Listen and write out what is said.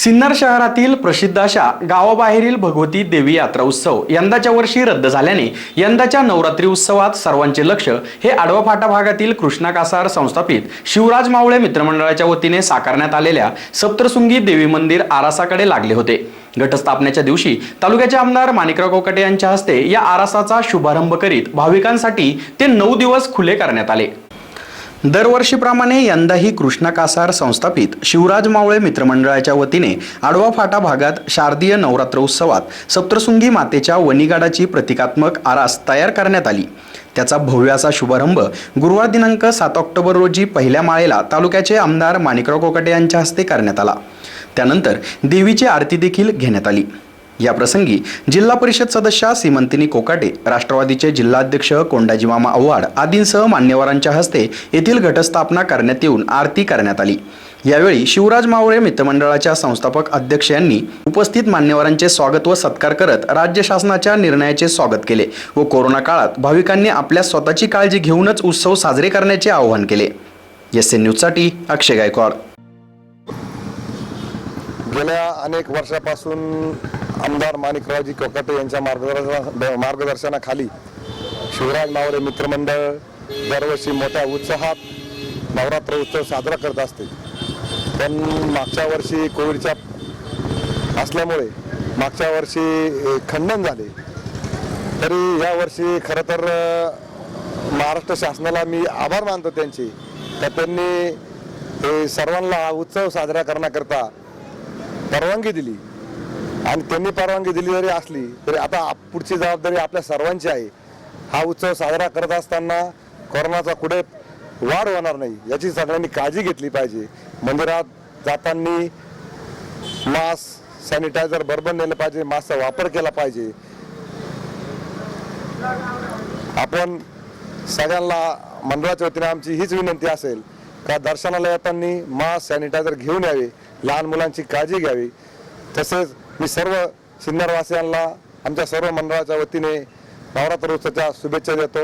सिन्नर शहरातील प्रसिद्ध अशा गावाबाहेरील भगवती देवी यात्रा उत्सव यंदाच्या वर्षी रद्द झाल्याने यंदाच्या नवरात्री उत्सवात सर्वांचे लक्ष हे आडवा फाटा भागातील कृष्णा कासार संस्थापित शिवराज मावळे मित्रमंडळाच्या वतीने साकारण्यात आलेल्या सप्तशृंगी देवी मंदिर आरासाकडे लागले होते. घटस्थापनेच्या दिवशी तालुक्याचे आमदार माणिकराव कोकटे यांच्या हस्ते या आरासाचा शुभारंभ करीत भाविकांसाठी ते नऊ दिवस खुले करण्यात आले. दरवर्षीप्रमाणे यंदाही कृष्णा कासार संस्थापित शिवराज मावळे मित्रमंडळाच्या वतीने आडवा फाटा भागात शारदीय नवरात्र उत्सवात सप्तशृंगी मातेच्या वनिगाडाची प्रतिकात्मक आरास तयार करण्यात आली. त्याचा भव्याचा शुभारंभ गुरुवार दिनांक सात ऑक्टोबर रोजी पहिल्या माळेला तालुक्याचे आमदार माणिकराव कोकटे यांच्या हस्ते करण्यात आला. त्यानंतर देवीची आरती देखील घेण्यात आली. या प्रसंगी जिल्हा परिषद सदस्या सीमंतिनी कोकाटे राष्ट्रवादीचे जिल्हाध्यक्ष कोंडाजीमामा आव्हाड आदींसह मान्यवरांच्या हस्ते येथील घटस्थापना करण्यात येऊन आरती करण्यात आली. यावेळी शिवराज मावळे मित्रमंडळाच्या संस्थापक अध्यक्ष यांनी उपस्थित मान्यवरांचे स्वागत व सत्कार करत राज्य शासनाच्या निर्णयाचे स्वागत केले व कोरोना काळात भाविकांनी आपल्या स्वतःची काळजी घेऊनच उत्सव साजरे करण्याचे आवाहन केले. एस एन न्यूजसाठी अक्षय गायकवाड. गेल्या अनेक वर्षापासून आमदार माणिकरावजी कोकाटे यांच्या मार्गदर्शना मार्गदर्शनाखाली शिवराज मावळे मित्रमंडळ दरवर्षी मोठ्या उत्साहात नवरात्र उत्सव साजरा करत असते. पण मागच्या वर्षी कोविडच्या असल्यामुळे मागच्या वर्षी खंडन झाले. तरी या वर्षी खरं तर महाराष्ट्र शासनाला मी आभार मानतो त्यांचे. तर त्यांनी सर्वांना हा उत्सव साजरा करण्याकरता परवानगी दिली. आणि त्यांनी परवानगी दिली जरी असली तरी आता पुढची जबाबदारी आपल्या सर्वांची आहे. हा उत्सव साजरा करत असताना कोरोनाचा कुठे वाढ होणार नाही याची सगळ्यांनी काळजी घेतली पाहिजे. मंदिरात जाताना मास्क सॅनिटायझर बरोबर नेलं पाहिजे मास्कचा वापर केला पाहिजे. आपण सगळ्यांना मंडळाच्या वतीने आमची हीच विनंती असेल का दर्शनाला येताना मास्क सॅनिटायझर घेऊन यावे लहान मुलांची काळजी घ्यावी. तसेच मी सर्व सिन्नरवासियांना आमच्या सर्व मंडळाच्या वतीने नवरात्र उत्सवाच्या शुभेच्छा देतो.